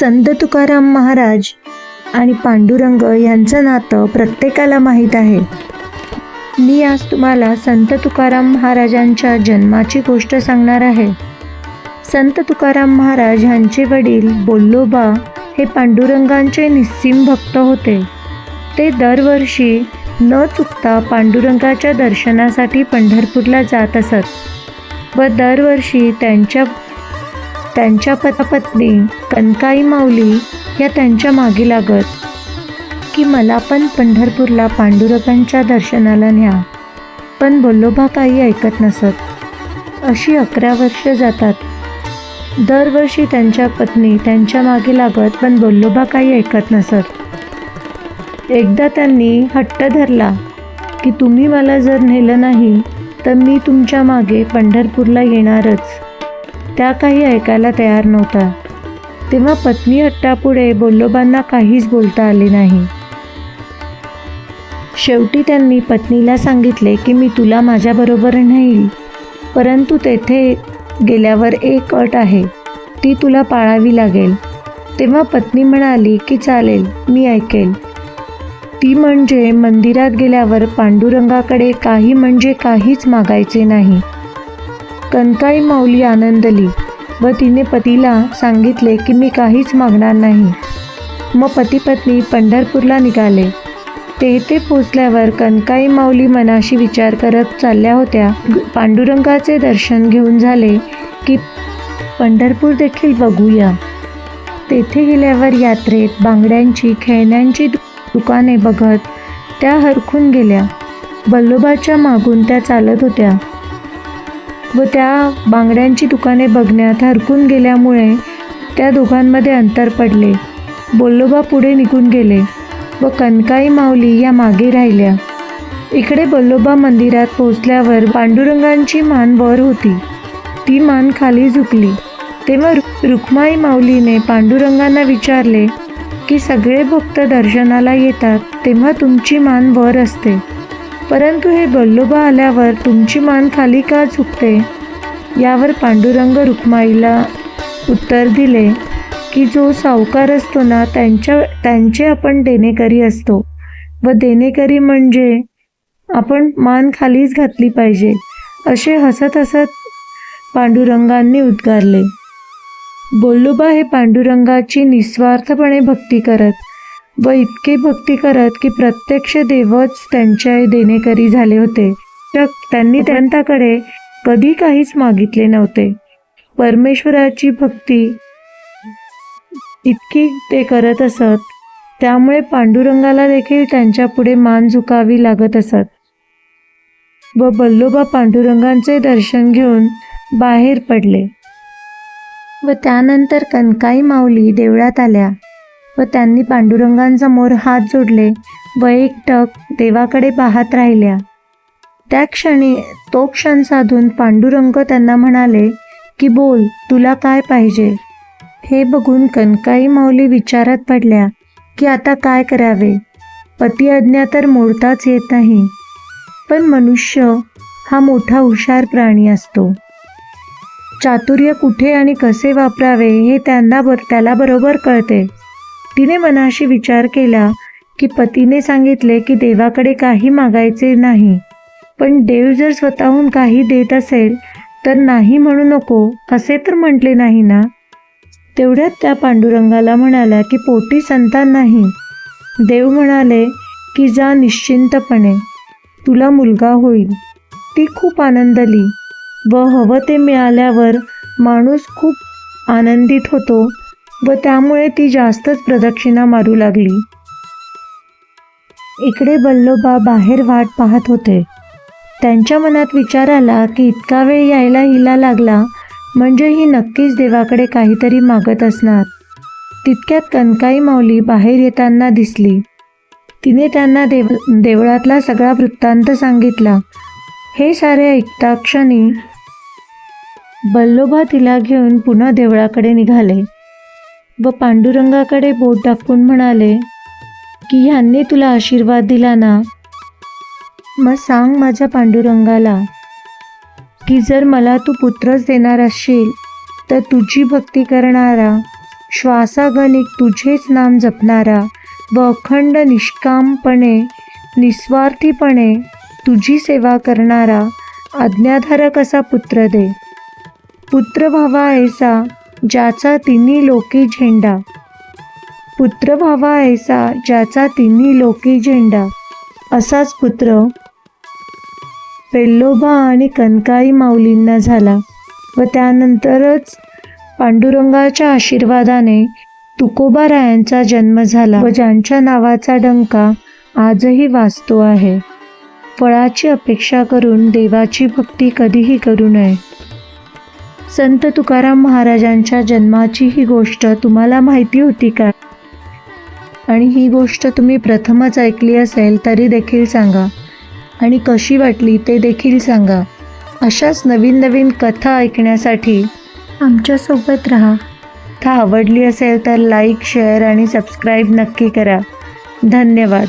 संत तुकाराम महाराज आणि पांडुरंग यांचं नातं प्रत्येकाला माहीत आहे. मी आज तुम्हाला संत तुकाराम महाराजांच्या जन्माची गोष्ट सांगणार आहे. संत तुकाराम महाराज यांचे वडील बोल्लोबा हे पांडुरंगांचे निस्सीम भक्त होते. ते दरवर्षी न चुकता पांडुरंगाच्या दर्शनासाठी पंढरपूरला जात असत व दरवर्षी त्यांच्या त्यांच्या पत्नी कनकाई माऊली या त्यांच्या मागे लागत की मला पण पंढरपूरला पांडुरंगांच्या दर्शनाला न्या. पण बोल्लोबा काही ऐकत नसत. अशी अकरा वर्ष जातात. दरवर्षी त्यांच्या पत्नी त्यांच्या मागे लागत पण बोल्लोबा काही ऐकत नसत. एकदा त्यांनी हट्ट धरला की तुम्ही मला जर नेलं नाही तर मी तुमच्या मागे पंढरपूरला येणारच. त्या काही ऐकायला तयार नव्हता. तेव्हा पत्नी हट्टापुढे बोल्लोबांना काहीच बोलता आले नाही. शेवटी त्यांनी पत्नीला सांगितले की मी तुला माझ्याबरोबर नाही परंतु तेथे गेल्यावर एक अट आहे. ती तुला पाळावी लागेल. तेव्हा पत्नी म्हणाली की चालेल मी ऐकेल. ती म्हणजे मंदिरात गेल्यावर पांडुरंगाकडे काही म्हणजे काहीच मागायचे नाही. कणकाई माऊली आनंदली व तिने पतीला सांगितले की मी काहीच मागणार नाही. मग पती पत्नी पंढरपूरला निघाले. तेथे पोचल्यावर कणकाई माऊली मनाशी विचार करत चालल्या होत्या. पांडुरंगाचे दर्शन घेऊन झाले की पंढरपूर देखील बघूया. तेथे गेल्यावर यात्रेत बांगड्यांची खेळण्यांची दु- दुकाने बघत त्या हरखून गेल्या. बल्लोबाच्या मागून त्या चालत होत्या. व त्या बांगड्यांची दुकाने बघण्यात हरकून गेल्यामुळे त्या दोघांमध्ये अंतर पडले. बोल्लोबा पुढे निघून गेले व कनकाई माऊली या मागे राहिल्या. इकडे बल्लोबा मंदिरात पोहोचल्यावर पांडुरंगांची मान वर होती. ती मान खाली झुकली. तेव्हा रु- रुक्माई माऊलीने पांडुरंगांना विचारले की सगळे भक्त दर्शनाला येतात तेव्हा तुमची मान वर असते. परंतु हे बल्लोबा आल्यावर तुमची मान खाली का झुकते यावर पांडुरंग रुक्माईला उत्तर दिले की जो सावकार असतो ना त्यांच्या त्यांचे आपण देणेकरी असतो. व देणेकरी म्हणजे आपण मान खालीच घातली पाहिजे असे हसत हसत पांडुरंगांनी उद्गारले. बोल्लोबा हे पांडुरंगाची निस्वार्थपणे भक्ती करत व इतके भक्ती करत की प्रत्यक्ष देवच त्यांच्या देणेकरी झाले होते. तर त्यांनी त्यांच्याकडे कधी काहीच मागितले नव्हते. परमेश्वराची भक्ती इतकी ते करत असत त्यामुळे पांडुरंगाला देखील त्यांच्या पुढे मान झुकावी लागत असत. व बल्लोबा पांडुरंगांचे दर्शन घेऊन बाहेर पडले. व त्यानंतर कनकाई माऊली देवळात आल्या. व त्यांनी पांडुरंगांसमोर हात जोडले व एकटक देवाकडे पाहत राहिल्या. त्या क्षणी तो क्षण साधून पांडुरंग त्यांना म्हणाले की बोल तुला काय पाहिजे? हे बघून कनकाई माऊली विचारात पडल्या की आता काय करावे? पती आज्ञा तर मोडताच येत नाही. पण मनुष्य हा मोठा हुशार प्राणी असतो. चातुर्य कुठे आणि कसे वापरावे हे त्यांना बर त्याला बरोबर कळते. तिने मनाशी विचार केला की पतीने सांगितले की देवाकडे काही मागायचे नाही. पण देव जर स्वतःहून काही देत असेल तर नाही म्हणू नको असे तर म्हटले नाही ना? तेवढ्यात त्या पांडुरंगाला म्हणाला की पोटी संतान नाही. देव म्हणाले की जा निश्चिंतपणे तुला मुलगा होईल. ती खूप आनंदली व हवं ते मिळाल्यावर माणूस खूप आनंदित होतो व त्यामुळे ती जास्तच प्रदक्षिणा मारू लागली. इकडे बल्लोबा बाहेर वाट पाहत होते. त्यांच्या मनात विचार आला की इतका वेळ यायला हिला लागला म्हणजे ही नक्कीच देवाकडे काहीतरी मागत असणार. तितक्यात कनकाई माऊली बाहेर येताना दिसली. तिने त्यांना देव देवळातला सगळा वृत्तांत सांगितला. हे सारे ऐकता क्षणी बल्लोबा तिला घेऊन पुन्हा देवळाकडे निघाले. व पांडुरंगाकडे बोट दाखवून म्हणाले की ह्यांनी तुला आशीर्वाद दिला ना? मग सांग माझ्या पांडुरंगाला की जर मला तू पुत्रच देणार असशील तर तुझी भक्ती करणारा श्वासागणिक तुझेच नाम जपणारा व अखंड निष्कामपणे निस्वार्थीपणे तुझी सेवा करणारा आज्ञाधारक असा पुत्र दे. पुत्र व्हावा ऐसा ज्याचा तिन्ही लोकी झेंडा. पुत्र व्हावा ऐसा ज्याचा तिन्ही लोकी झेंडा. असाच पुत्र पेल्लोबा आणि कनकाई माऊलींना झाला व त्यानंतरच पांडुरंगाच्या आशीर्वादाने तुकोबारायांचा जन्म झाला व ज्यांच्या नावाचा डंका आजही वाजतो आहे. फळाची अपेक्षा करून देवाची भक्ती कधीही करू नये. संत तुकाराम महाराजांच्या जन्माची ही गोष्ट तुम्हाला माहिती होती का? आणि ही गोष्ट तुम्ही प्रथमच ऐकली असेल तरी देखील सांगा. आणि कशी वाटली ते देखील सांगा. अशाच नवीन नवीन कथा ऐकण्यासाठी आमच्यासोबत राहा. कथा आवडली असेल तर लाईक शेअर आणि सबस्क्राईब नक्की करा. धन्यवाद.